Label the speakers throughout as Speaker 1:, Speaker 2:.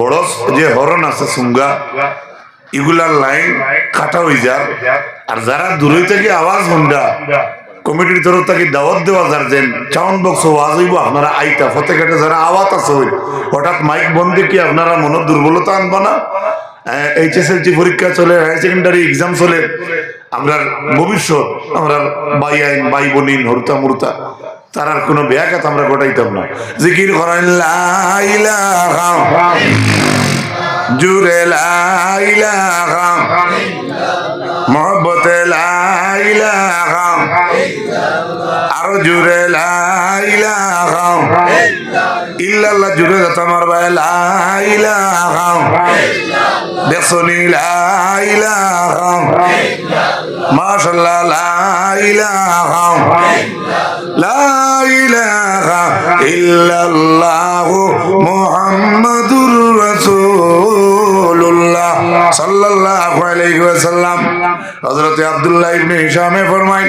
Speaker 1: বড় যে হরণ আছে, সুঙ্গা, এগুলার লাইন কাটা হয়ে যার। আর যারা দূরে থেকে আওয়াজ হন্ডা কমিটির তরফ থেকে দাওয়াত দেওয়া যার যেন সাউন্ড বক্স আওয়াজ হইব, আপনারা আইতা ফতে ঘাটে যারা আওয়াজ আছে হইল হঠাৎ মাইক বন্ধ কি আপনারা মনের দুর্বলতা আনবা না। এইচএসএলসি পরীক্ষা চলে হায়ার সেকেন্ডারি এক্সাম চলে আমরা ভবিষ্যৎ আমরা বাই আইন বাই বনিন হরতা মুরতা তার আর কোনো ব্যাঘাত আমরা ঘটাইতাম না। জিকির করেন লাইলাহা লাইলাহা আরও জুড়ে লাইলাহা ইল্লাল্লাহ জুড়ে যত আমার ভাই লাইলাহা দেখছনি লাইলাহা মাশাল্লাহ লাইলাহা লাইলাহা ইল্লাল্লাহু মুহাম্মাদুর রাসূলুল্লাহ সাল্লাল্লাহু আলাইহি ওয়াসাল্লাম। হযরত আব্দুল্লাহ ইবনে হিশামে ফরমাইন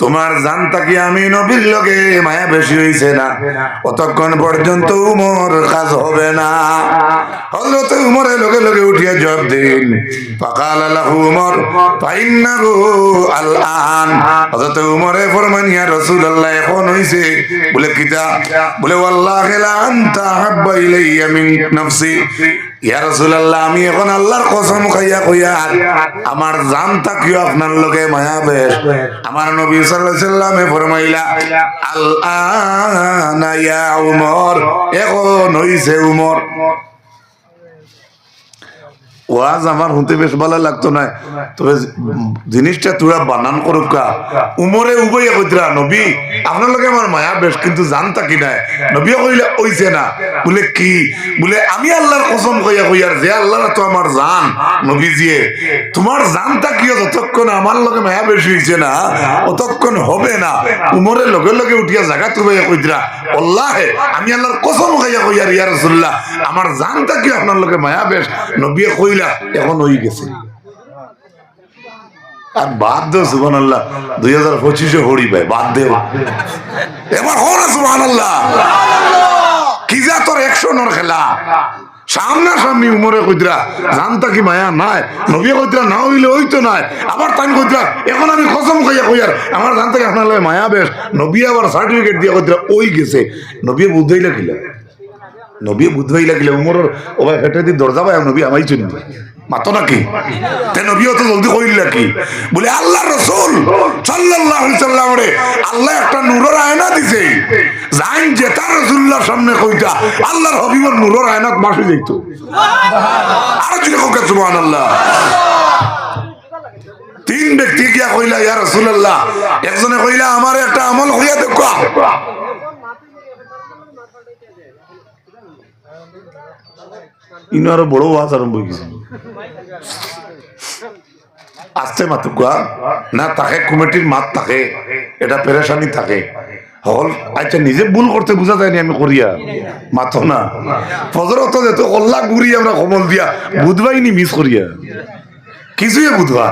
Speaker 1: তোমার জানতা কি আমি নবীর লগে মায়া বেশি হইছে না? অতক্ষণ পর্যন্ত উমর কাজ হবে না। হজরত উমরের লগে লগে উঠিয়া জবাব দিন। পাকাল আল্লাহু উমর, ফাইন্নাহু আলআন। হযরত উমরে ফরমান ইয়া আল্লাহ এখন হইছে? বলে, কিতা? বলে, ওয়াল্লাহি লা আনতা হাব্বা ইলাইয়া মিন নাফসি। ইয়া রাসূলুল্লাহ, আমি এখন আল্লাহর কসম খাইয়া কইয়া আমার জান তাকিও আপনার লোকে মায়া বেশ? আমার নবী সাল্লামে ফরমাইলা আল্লাহ এখন হইছে উমর। ওয়াজ আমার শুনতে বেশ ভালো লাগতো না। তবে জিনিসটা তোরা বানান করুকা উমরে উবইয়া কইতরা নবী আপনার লগে আমার মায়া বেশ, কিন্তু জানতা কি নাই। নবী কইলে ওইছে না। বলে কি? বলে, আমি আল্লাহর কসম কইয়া কইয়ার যে আল্লাহ তো আমার জান নবী জিয়ে তোমার জানতা কি যতক্ষণ আমার লগে মায়া বেশি হইছে না, অতক্ষণ হবে না। উমরের লগে লগে উঠিয়া জায়গা তুবাইয়া কইতরা আল্লাহে আমি আল্লাহর কসম খাইয়া কইয়ার ইয়া রাসূলুল্লাহ, আমার জানতা কি আপনার লগে মায়া বেশ। নবী কইলা এখন হয়ে গেছে। আর বাদ দেও সুবান আল্লাহ দুই হাজার পঁচিশে হরি ভাই, বাদ দেও। এবার হো সুবান আল্লাহ কি যা তোর একশো নর খেলা। সামনা সামনি উমরে কইতরা, জানতা কি মায়া? নাই। নবী কইতরা, না হইলে হইতো নাই। আবার তাই কইতরা, এখন আমি কসম খাইয়া কইয়ার আমার জানতা কি আপনার মায়া বেশ? নবী আবার সার্টিফিকেট দিয়ে কইতরা, ওই গেছে। নবী বুঝাইলা কিলা? নবী বুঝবাই লাগিলে উমরের ও ভাই হেঁটে দি দরজা ভাই নবী আমাই চুনি। মাতো নাকি? তে নবী অত জলদি কইল নাকি? বলে আল্লাহ রসুল সাল্লাল্লাহু আলাইহি সাল্লাম রে আল্লাহ একটা নূরের আয়না দিছে। জেতা রাসূলুল্লাহর সামনে কইতা আল্লাহর হাবিবের নূরের আয়নাত মাসে যাইতো। আর যদি কোকে সুবহানাল্লাহ। তিন ব্যক্তি গিয়া কইলা ইয়া রাসূলুল্লাহ একজনে কইলা আমার একটা আমল হইয়া দেখো ইনো আরও বড় ওয়াজ আরম্ভ হয়ে গেছে আসতে মাত্র কোয়া না তাকে কমিটির মাত থাকে এটা পেরেশানি থাকে হল আচ্ছা নিজে ভুল করতে বুঝা যায়নি আমি করিয়া মাথো না ফজরত যেত কল্লা গুড়ি আমরা কমল দিয়া বুধবাইনি মিস করিয়া কিছুই বুধবা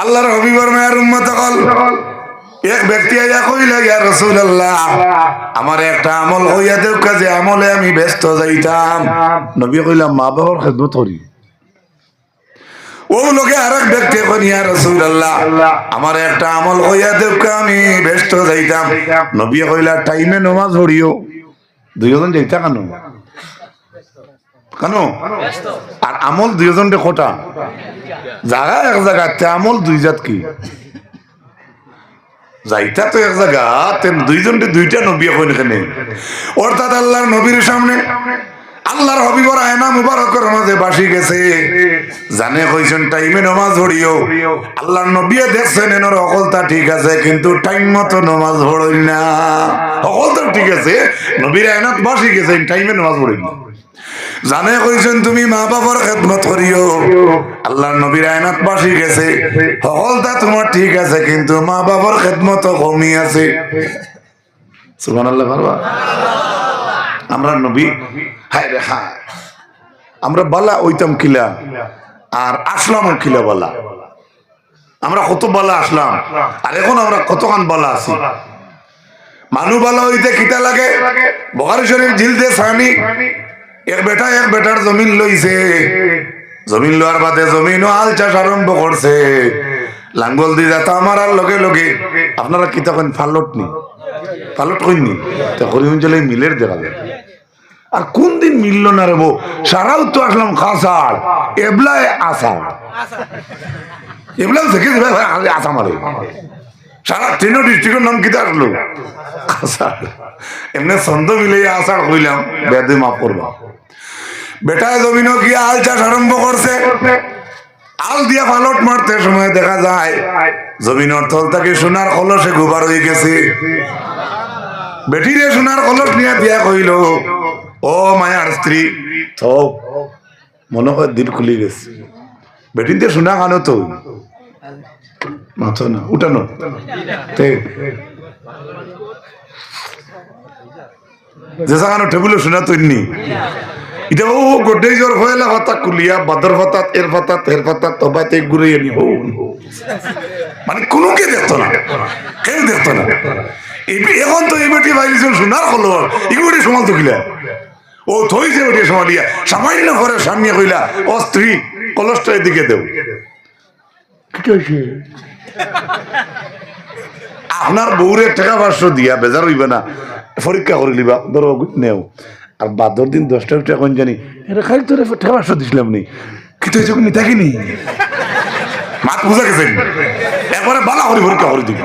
Speaker 1: আল্লাহর হবিবর মেয়ার উম্মত কল এক ব্যক্তি আইয়া কইলা ইয়া রাসূলুল্লাহ আমার একটা আমল হইয়া দেও কাজে আমলে আমি ব্যস্ত যাইতাম। নবী কইলা মা বাবার খেদমত করি। ও লোকে আরেক ব্যক্তি এখন ইয়া রাসূলুল্লাহ আমার একটা আমল হইয়া দেও আমি ব্যস্ত যাইতাম। নবী কইলা টাইমে নামাজ পড়িও। দুইজন যাইতা কেন? কেন? আর আমল দুইজনটা কটা? জায়গা এক জায়গা আমল দুই জাত কি? যাইতা তো এক জায়গা দুইজনটা দুইটা নবী এখন এখানে। অর্থাৎ আল্লাহর নবীর সামনে, আল্লাহর হবিবর আয়না মুবারকের মাঝে বাসি গেছে। জানে কইছেন টাইমে নমাজ পড়িও। আল্লাহর নবী দেখছেন, এনর অকলতা ঠিক আছে, কিন্তু টাইম মতো নমাজ পড়ই না। অকলতা ঠিক আছে, নবীর আয়নাত বাসি গেছেন টাইমে নমাজ পড়ই না। জানে কইছেন তুমি মা বাবার খেদমত করিও। আল্লাহর নবীর আয়নাত বাসি গেছে। সকলটা তোমার ঠিক আছে, কিন্তু মা বাবার খেদমত কমি আছে। আমরা নবী, হায় রে হ্যাঁ। আমরা বালা ওইতাম কিলা, আর আসলাম কিলা বালা। আমরা কত বালা আসলাম, আর এখন আমরা কতখান বালা আছি। মানু বালা হইতে কিতা লাগে? বখারি শরীফ জিলদে সানি এক বেটা এক বেটার জমিন লইছে। জমিন লওয়ার বাদে জমিনও আল চাষ আরম্ভ করছে। লাঙ্গল দি যাতা আমার আর লগে লগে। আপনারা কি তখন ফালট নি? ফালট কইনি? তো হরিমঞ্জলে মিলের দেখা যায়। আর কোন দিন মিললো না রে বউ? সারাও তো আসলাম খাসার এবলায় আসার এবলাও থেকে যাবে ভাই আগে আসা মারে সারা ট্রেন ডিস্ট্রিক্টের নাম কিতা আসলো এমনি ছন্দ মিলে আসার কইলাম বেদে মাফ করবা বেটায় জমিনও গিয়ে আল চাষ আরম্ভ করছে আল দিয়া ফালট মারতে সময় দেখা যায়। জমিনের তল থেকে সোনার কলসে গোবার হয়ে গেছে। বেটিরে সোনার কলস নিয়ে দিয়া কইল ও মায়ার স্ত্রী থ মনে হয় দিল খুলে গেছে। বেটিনতে শোনা কানো তো মাথো না, উঠানো। যে শোনা ও জ্বর হয়ে ফাতা কুলিয়া, বাদর ফাতাত এর ফাতাত এর ফাতাত তবাতে ঘুরে আনি হো মানে কোনো কে না, কেউ দেখতো না। এখন তো এই বেটি বাইরেছিল সোনার খলর এগুলো সমাল তো কিলা? ও, থইছে বেটি সমালিয়া। সামান্য ঘরে সামনে কইলা ও স্ত্রী কলসটা এদিকে দেও। কি আপনার বউরে টাকা পাঁচশো দিয়া বেজার হইবে না। পরীক্ষা করে লিবা ধরো নেও। আর বাদর দিন দশটা উঠে এখন জানি এটা খালি তোর টাকা পাঁচশো দিছিলাম নি। কি তো চোখ নি। থাকিনি মাত বুঝা গেছেন? একবারে বালা করে পরীক্ষা করে দিব।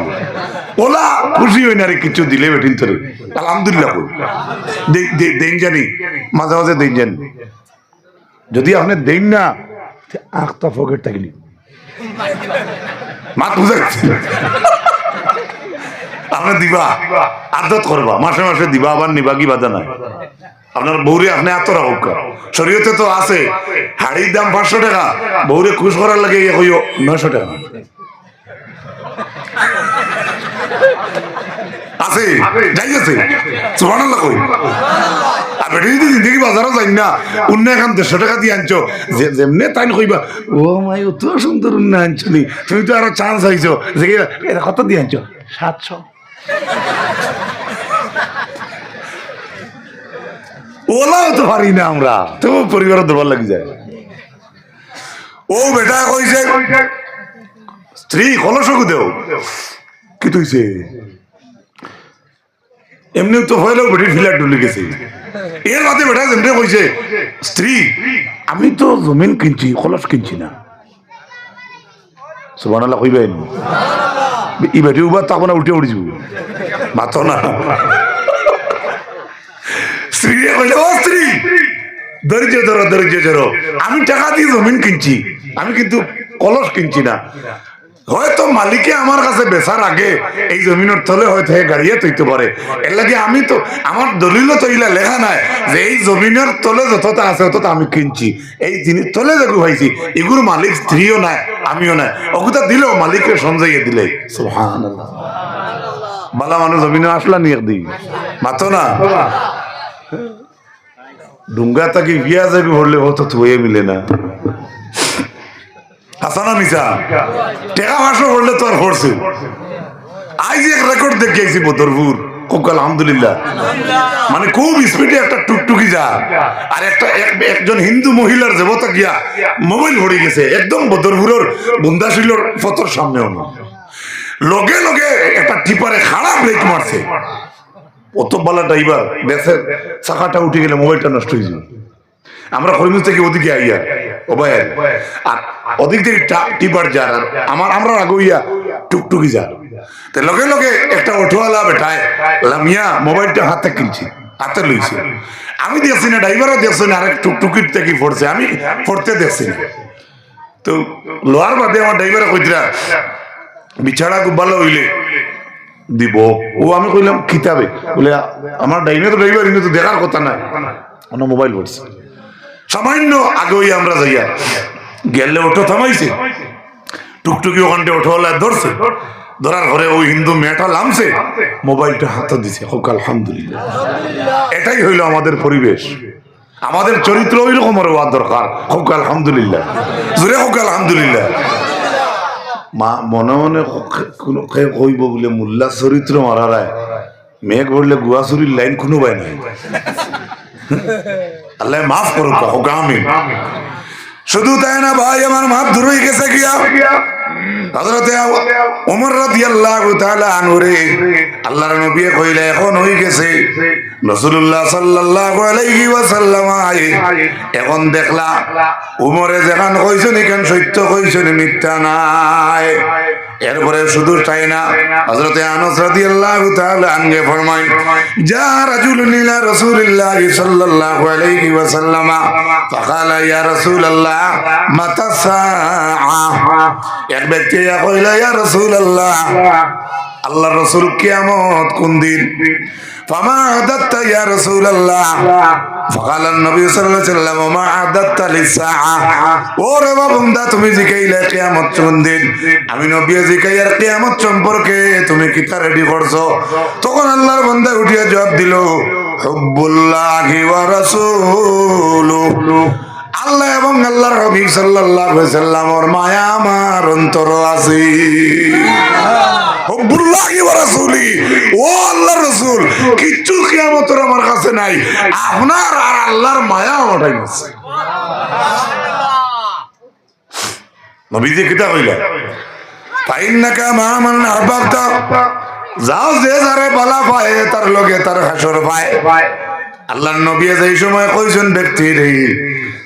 Speaker 1: ওলা খুশি হই না রে কিছু দিলে বেটিন তোরে। আলহামদুলিল্লাহ দেন জানি। মাঝে মাঝে দেন জানি। যদি আপনি দেন না আখটা ফকেট থাকলি মাত বুঝা আপনি দিবা? আদত করবা। মাসে মাসে দিবা, আবার নিবা, কি বাধা নাই। আপনার বৌরে আপনি এত রাখুক শরীয়তে তো আছে, হাড়ির দাম পাঁচশো টাকা, বৌরে খুশ করার লাগে ইয়ে কইও নয়শো টাকা। আছে? যাই আছে সুবহানাল্লাহ কই। বেটি যদি জিন্দগি বাজারও যাই না। অন্য এখন দেড়শো টাকা দিয়ে আনছো। যে- যেমনে তাই কইবা ও মাই অত সুন্দর অন্য আনছো নি। তুমি তো আরও চান্স আইছো যে কত দিয়ে আনছো? সাতশো। ওলাও তো পারি না আমরা। তো পরিবারের দুর্বল লাগি যায়। ও বেটা কইছে স্ত্রী কলসকু দেও কি তুইছে? এমনি তো হইলেও বেটির ফিলার ডুলে গেছে। এর মাঝে বেটা যেমনি কইছে, স্ত্রী, আমি তো জমিন কিনছি কলস কিনছি না। সুবহানাল্লাহ কইবেন ই বেটি উবার তখন উঠে উঠে যাব মাত না। স্ত্রী কইলে ও স্ত্রী ধৈর্য ধরো ধৈর্য ধরো। আমি টাকা দিয়ে জমিন কিনছি, আমি কিন্তু কলস কিনছি না। হয়তো মালিকে আমার কাছে বেচার আগে এই জমিনের তলে হয়তো গাড়িয়ে তৈতে পারে এর লাগে আমি তো আমার দলিল তো ইলা লেখা নাই যে এই জমিনের তলে যতটা আছে ততটা আমি কিনছি। এই জিনিস তলে দেখু ভাইছি এগুলো মালিক স্ত্রীও নাই, আমিও নাই। অকুতা দিলেও মালিকের সঞ্জয়ে দিলে। সুবহানাল্লাহ। বালা মানুষ জমিনে আসলা নিয়ে দিই মাতো না। ডুঙ্গা তাকে বিয়া যাবি হলে হতো থুয়ে মিলে না। হাসানা মিসা টেকা মাসও হলে তো আর হরছে আজ এক রেকর্ড দেখে আইছি বদরপুর। খুব মানে খুব স্পিডে একটা টুকটুকি যা। আর একটা, এক- একজন হিন্দু মহিলার দেবতা গিয়া মোবাইল ভরে গেছে। একদম বদরপুরের বুন্দাশিলর ফতর সামনে হলো লগে লগে একটা টিপারে খারাপ ব্রেক মারছে। অত বলা ড্রাইভার বেসের চাকাটা উঠে গেলে মোবাইলটা নষ্ট হয়ে যাবে। আমরা হরিমুজ থেকে ওদিকে আইয়া ওবাই আর থেকে টা- টিপার যার আমার আমরা আগুইয়া টুকটুকি যার। তো লগে লগে একটা অটোওয়ালা বেটায় লামিয়া মোবাইলটা হাতে কিনছি, হাতে লইছে। আমি দেখছি না, ড্রাইভারও দেখছি না, আরেক টুকটুকির থেকে পড়ছে আমি পড়তে দেখছি না। তো লোহার বাদে আমার ড্রাইভারে কইতরা বিছাড়া খুব ভালো হইলে দিব। ও আমি কইলাম, কিতাবে? বলে, আমার ড্রাইভার ইনে তো দেখার কথা নাই। আমার মোবাইল পড়ছে সামান্য আগে আমরা যাইয়া গেলে অটো থামাইছে। টুকটুকি ওখানটা অটোওয়ালা ধরছে। ধরার ঘরে ওই হিন্দু মেয়েটা লামছে। মোবাইলটা হাতে দিছে। হোক আলহামদুলিল্লাহ। এটাই হইল আমাদের পরিবেশ। আমাদের চরিত্র ওই রকম হওয়া দরকার। হোক আলহামদুলিল্লাহ। জোরে হোক আলহামদুলিল্লাহ। মা মনে মনে কোনো কইব বলে মোল্লা চরিত্র মারারায়। মেঘ ভরলে গুয়া চুরির লাইন কোনো বাই নাই। আল্লাহ মাফ করুক হোক আমিন শুধু তাই না ভাই আমার মাপ দূর হয়ে গেছে গিয়া হযরতে ওমর রাদিয়াল্লাহু তাআলা আনহুরে আল্লাহর নবী কইলে, এখন হই গেছে। রাসূলুল্লাহ সাল্লাল্লাহু আলাইহি এখন দেখলা উমরে যেখান এখান সত্য মিথ্যা নাই। এরপরে শুধু তাই না, হযরতে আনাস রাদিয়াল্লাহু আনগে যা রাজুল নীলা রসুল্লাহ সাল্লাহ আলাইহি মাতা এক ব্যক্তি ইয়া কইল ইয়া রাসূলুল্লাহ আল্লাহ রসুল কিয়ামত কোন দিন ফামা আদাত্তা ইয়া রাসূলুল্লাহ فقال النبي صلى الله عليه وسلم وما عددت للساعة ওরে বাবুন্দা তুমি জিকাইলে কিয়ামত কোন দিন আমি নবী জিকাইয়ার কিয়ামত সম্পর্কে তুমি কিতা রেডি করছো তখন আল্লাহর বান্দা উঠিয়া জবাব দিল হুব্বুল্লাহি ওয়া রাসূলুহু আল্লাহ এবং আল্লাহর হাবিব সাল্লাল্লাহু সাল্লামর মায়া আমার অন্তর আছে। কাছে নাই মায়া মা যাও যে যারে বালা পায়, তার লগে তার হাসর পায়। আল্লাহ নবী যেই সময় কইছেন ব্যক্তি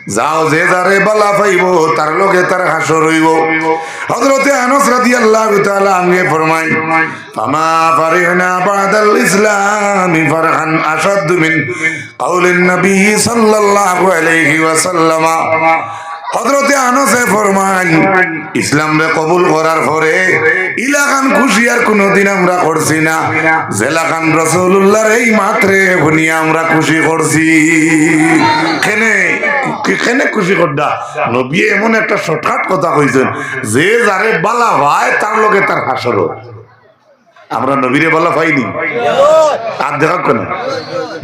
Speaker 1: যাও যে যারে বালা পাইব, তার লগে তার হাসর হইব। হযরতে আনাস রাদিয়াল্লাহু তাআলা ফামা ফারিহনা বাদাল ইসলামি ফারহান আশাদ মিন কাউলিন নবী সাল্লাল্লাহু আলাইহি ওয়াসাল্লাম। ফরমান ইসলাম রে কবুল করার পরে ইলাকান খুশি আর কোনোদিন আমরা করছি না। জেলাখান রসুল্লাহর এই মাত্রে শুনিয়া আমরা খুশি করছি। কেনে খুশি করডা নবী এমন একটা শর্টকাট কথা কইছেন, যে যারে বালা ভাই তার লগে তার হাসর আমরা নবীরে বালা পাইনি। আর দেখা কেন?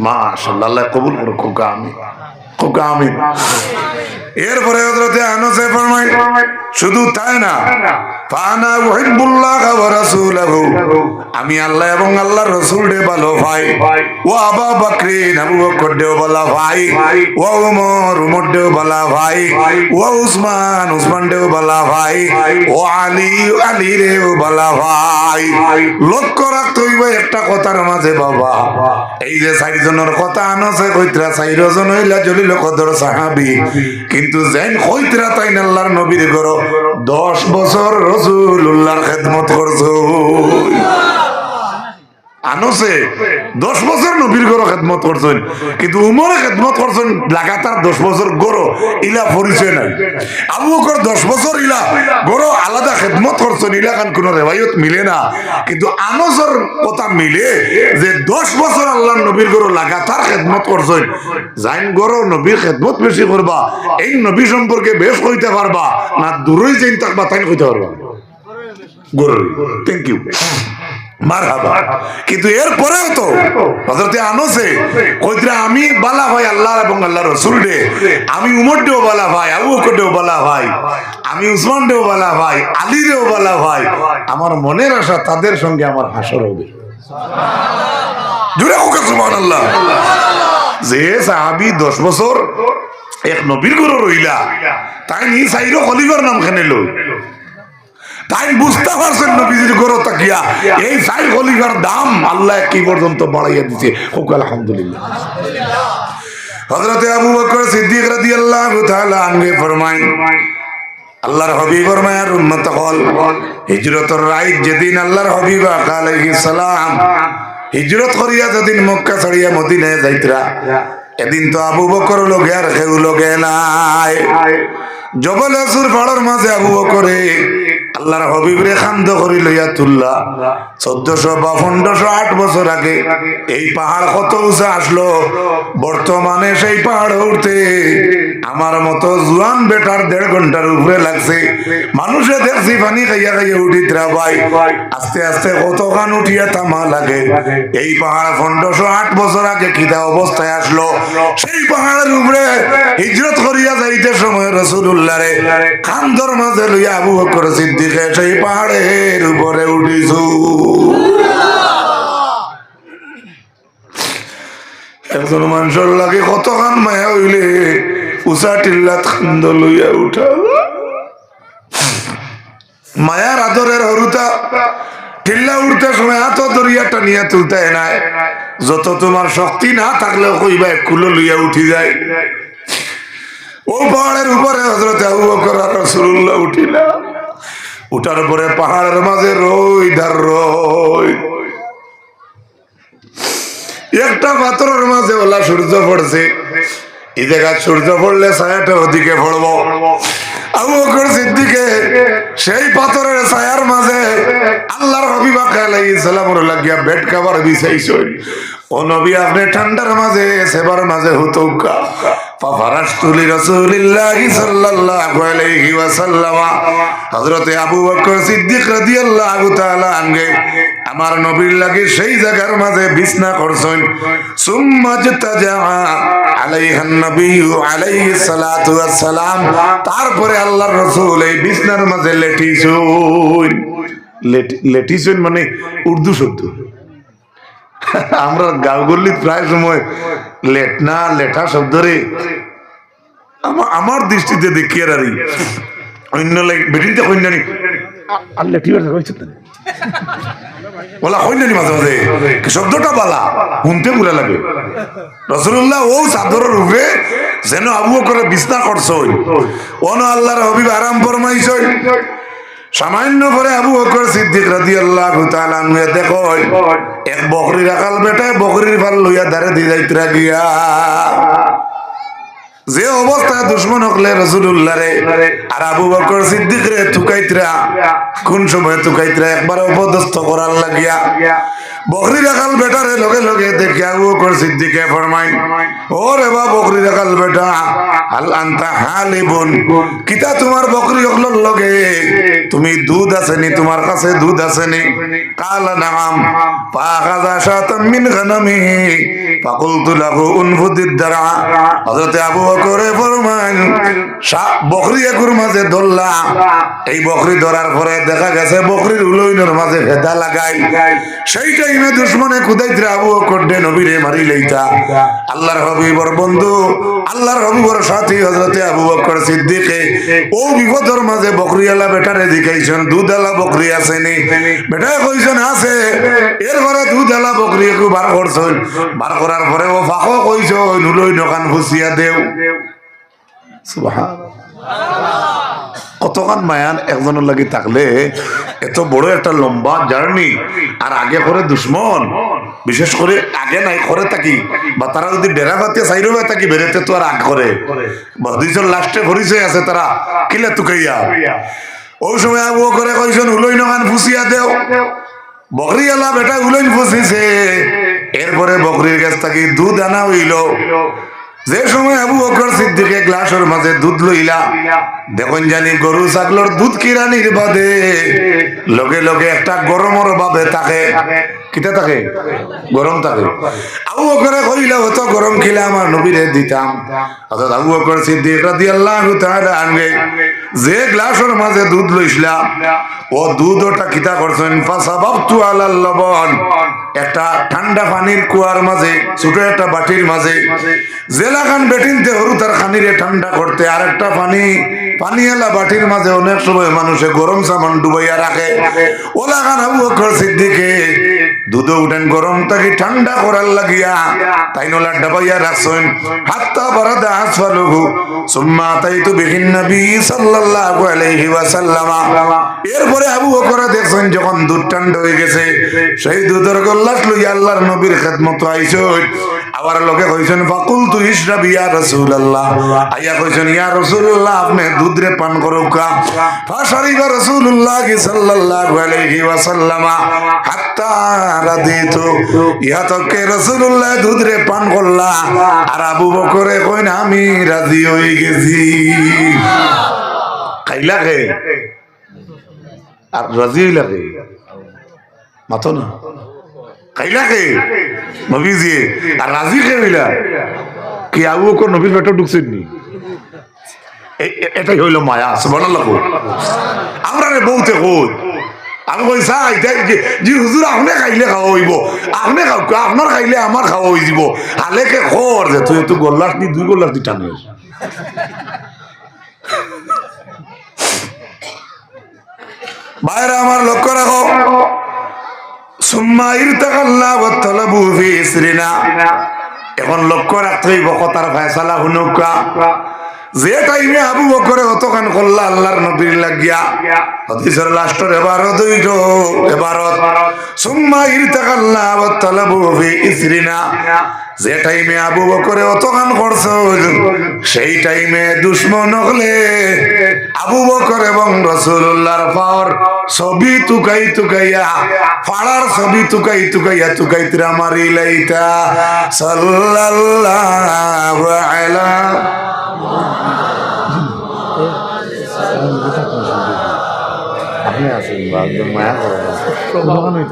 Speaker 1: মা সাল্লাহ কবুল করো খোকা আমি খোকা আমি এরপরে হযরতে আনসে ফরমাই শুধু তাই না আমি আল্লাহ এবং আল্লাহর রাসূল রে ভালো ভাই। ও আবা বকরিন আবু বকর দেও ভালো ভাই। ও ওমর ওমর দেও ভালো ভাই। ও উসমান উসমান দেও ভালো ভাই। ও আলী আলী রেও ভালো ভাই। লক্ষ্য রাখতে হইবে একটা কথার মাঝে বাবা। এই যে চারিজনের কথা আনছে কইত্রা চারিজন হইলা জলিল কদর সাহাবি। কিন্তু যেন কইত্রা তাই আল্লাহর নবীর করো দশ বছর রসুল্লাহর খেদমত করছ? আনছে দশ বছর নবীর গরো খেদমত করছেন, কিন্তু উমরে খেদমত করছেন, লাগাতার দশ বছর গরো ইলা পরিচয় নাই। আবু বকর দশ বছর ইলা গরো আলাদা খেদমত করছেন, ইলা খান কোন রেবায়ত মিলে না। কিন্তু আনসর কথা মিলে যে দশ বছর আল্লাহ নবীর গরো লাগাতার খেদমত করছেন, যাইন গরো নবীর খেদমত বেশি করবা, এই নবী সম্পর্কে বেশ কইতে পারবা, না দূরই যাইন থাকবা তাই কইতে পারবা। গরু থ্যাংক ইউ মারহাবা। কিন্তু এর পরেও তো হযরতে আনসে কইতরা আমি বালা ভাই আল্লাহ এবং আল্লাহ রসুল রে আমি উমর দেও বালা ভাই, আবু বকর দেও বালা ভাই, আমি উসমান দেও বালা ভাই আলী দেও বালা ভাই। আমার মনের আশা তাদের সঙ্গে আমার হাসর হবে। জুড়ে হোক সুবহানাল্লাহ। যে সাহাবি দশ বছর এক নবীর গরু রইলা, তাই নি সাইরো খলিফার নাম খেনে তাই বুঝতে পারছেন নবীজির গরো তাকিয়া এই সাইড খলিফার দাম আল্লাহ কি পর্যন্ত বাড়াইয়া দিছে? হোক, আলহামদুলিল্লাহ। হযরতে আবু বকর সিদ্দিক রাদিয়াল্লাহু তাআলা আনহু ফরমায়, আল্লাহর হবিব ফরমায়ার উম্মত হল। হিজরতর রাইত যেদিন আল্লাহর হবিব আলাইহিস সালাম, হিজরত করিয়া যেদিন মক্কা ছাড়িয়া মদিনায় যাইতরা, এদিন তো আবু বকর লগে আর কেউ লগে নাই। জবল আসুর পাড়ার মাঝে আবু বকরে আল্লাহর হবিবরে খান্দ করি লইয়া তুললা। চোদ্দশো বা পনেরোশো আট বছর আগে এই পাহাড় কত উঁচা আসলো। বর্তমানে সেই পাহাড় উঠতে আমার মতো জুয়ান বেটার দেড় ঘণ্টার উপরে লাগছে। মানুষে দেখছি পানি খাইয়া খাইয়া উঠি ভাই। আস্তে আস্তে কতখান উঠিয়া তামা লাগে। এই পাহাড় পনেরোশো আট বছর আগে কিদা অবস্থায় আসলো। সেই পাহাড়ের উপরে হিজরত করিয়া যাইতে সময় রসুল্লাহ রে খান্দর মাঝে লইয়া আবু বকর সিদ্দিকে সেই পাহাড়ের উপরে উঠিছু। একজন মানুষের লাগে মায়া হইলে, উষা টিল্লাত খান্দ লইয়া উঠা। মায়ার আদরের হরুতা, টিল্লা উঠতে সময় হাত দরিয়া টানিয়া তুলতে নাই। যত তোমার শক্তি না থাকলেও কইবা কুলো লইয়া উঠি যায়। ও পাহাড়ের উপরে হজরত আবু বকর রাসূলুল্লাহ উঠিলা উঠার পরে পাহাড়ের মাঝে রই ধার রই। একটা পাথরের মাঝে ওলা সূর্য পড়ছে। এই জায়গা সূর্য পড়লে ছায়াটা ওদিকে পড়ব। আবু সেই পাথরের ছায়ার মাঝে আল্লাহর হবিবা আলাইহিস সালামর লাগিয়া বেড কভার বিছাইছই ও নবী ঠান্ডার মাঝে, সেবার মাঝে বকর সিদ্দিক আমার নবীর লাগে সেই জায়গার মাঝে বিছনা করছেন। সুম্মা তারপরে আল্লাহর রাসূল এই বিছনার মাঝে লেটিছুন। লেটিছুন মানে উর্দু শব্দ। আমরা গাঁওগল্লিত প্রায় সময় লেটনা লেঠা শব্দ রে আমার দৃষ্টিতে দেখি আর। অন্য আর না বলা কইনানি মাঝে মাঝে। শব্দটা বালা? শুনতে লাগে। রসুল্লাহ ও যেন আবু করে বিছনা করছই। অন আল্লাহর হবিব আরাম ফরমাইছই। সামান্য করে আবু বকর সিদ্দিক রাদিয়াল্লাহু তাআলা আনহু দেখো এক বকরি রাখাল বেটায় বকরির ফাল লইয়া দাঁড়ে দিয়ে যাইতরা গিয়া যে অবস্থায় দুশ্মন হকলে রসুল্লাহ রে আর আবু বকর সিদ্দিক রে তুকাইতরা কোন সময় তুকাইতরা একবার অপদস্থ করার লাগিয়া বকরি রাখাল বেটারে লগে লগে দেখে আবু বকর সিদ্দিকে ফরমাই ও রে বা বকরি রাখাল বেটা কিতা তোমার বকরি হকলর লগে? তুমি দুধ আসেনি তোমার কাছে দুধ আসেনি কালা নাম পাখাজা শাতাম মিন গানামিহি ফাকুলতু লাহু উনফুদিদ দারা হযরত আবু ফরমান। বকরি একুর মাঝে ধরলা। এই বকরি ধরার পরে দেখা গেছে বকরির উলইনের মাঝে ভেদা লাগাই। সেই টাইমে দুশ্মনে কুদাইতে আবু বকর ডে নবীরে মারি লইতা। আল্লাহর হবিবর বন্ধু, আল্লাহর হবিবর সাথী হযরতে আবু বকর সিদ্দিকে। ও বিপদর মাঝে বকরিয়ালা বেটারে দেখাইছেন দুধালা বকরি আসেনি। বেটা কইছেন, আছে। এর ঘরে দুধালা বকরি একটু বার করছেন। বার করার পরে ও ফাঁকো কইছ নুলই দোকান ফুসিয়া দেও। কতক্ষণ মায়ান একজনের লাগি থাকলে এত বড় একটা লম্বা জার্নি, আর আগে করে দুশ্মন, বিশেষ করে আগে নাই, করে থাকি, বা তারা যদি ভাই থাকি তো আর আগ করে। দুইজন লাস্টে পরিচয় আছে তারা, কিলে তুকাইয়া। ওই সময় আবু করে কইছেন উলই নগান ফুসিয়া দেও। বকরি বেটা উলইন ফুসিছে এরপরে বকরির কাছ থেকে দুধ আনা হইল। যে সময় আবু বকর সিদ্দিকে গ্লাসের মাঝে দুধ লইলা, দেখুন জানি গরু ছাগলর দুধ কিরানির বাদে, লগে লগে একটা গরমর বাবে থাকে। কিতা থাকে? গরম থাকে। আবু বকরে কইলা হতো গরম খিলা আমার নবীরে দিতাম। অর্থাৎ আবু বকর সিদ্দিক রাদিয়াল্লাহু তাআলা আনগে যে গ্লাসের মাঝে দুধ লইছিলা, ও দুধ ওটা কিতা করছেন? ফাসাবাবতু আলাল লবণ। একটা ঠান্ডা পানির কুয়ার মাঝে, ছোট একটা বাটির মাঝে জেলাখান বেটিনতে হরু তার খানিরে ঠান্ডা করতে আর একটা পানি পানিয়ালা বাটির মাঝে অনেক সময় মানুষে গরম সামান ডুবাইয়া রাখে। ওলা খান আবু বকর সিদ্দিকে, দুধ উঠেন গরম থাকি ঠান্ডা করার লাগিয়া তাই নলা ডাবাইয়া রাখছেন। হাত্তা বারাদা আসফালুহু, সুম্মা তাইতু বিহিন নবী সাল্লাল্লাহু আলাইহি ওয়াসাল্লামা। এরপরে আবু বকর দেখছেন যখন দুধ ঠান্ডা হয়ে গেছে, সেই দুধের গল্লাস লইয়া আল্লাহর নবীর খেদমত আইছেন আবার লোকে কইছেন ফাকুল তু ইশরাব ইয়া রাসূলুল্লাহ। আইয়া কইছেন, ইয়া রাসূলুল্লাহ, আপনি দুধ রে পান করো কা ফাশারিবা রাসূলুল্লাহ সাল্লাল্লাহু আলাইহি ওয়াসাল্লামা। হাত্তা রাদিতু। ইহা তকে রাসূলুল্লাহ দুধ রে পান করলা। আর আবু বকরে কইন, আমি রাজি হয়ে গেছি। খাইলা কে? আর রাজি হইলা কে? মাতো না। খাইলা কে? নবীজি, আর রাজি হইলা কি আবু বকর নবীর পেটে ঢুকছেন নি? এটাই হইল মায়া, সুবহানাল্লাহ আমরা রে বউতে কই? আমি কই চাই জি হুজুর আপনি খাইলে খাওয়া হইব আপনি আপনার খাইলে আমার খাওয়া হয়ে যাব। হালেকে খর যে, তুই তুই গোল্লাস দি, দুই গোল্লাস দি টানিস বাইরে আমার লক্ষ্য রাখো এখন লক্ষ্য রাখতে হইব কথার ফয়সালা হুনুকা যে টাইমে আবু বকরে অতখান করলা আল্লাহর নবীর লাগিয়া। হাদিসের লাস্টর এবারত হইল। এবারত। সুম্মা ইরতাকাল্লাহ ওয়া তালাবু ফি ইসরিনা। যে টাইমে আবু বকরে অতখান করছ সেই টাইমে দুশ্মন হলে আবু বকর এবং রসুল্লাহর পর ছবি তুকাই তুকাইয়া ফাড়ার ছবি তুকাই তুকাইয়া তুকাই তিরা মারি লাইতা। সাল্লাল্লাহু আলা
Speaker 2: আপনি একজন মায়া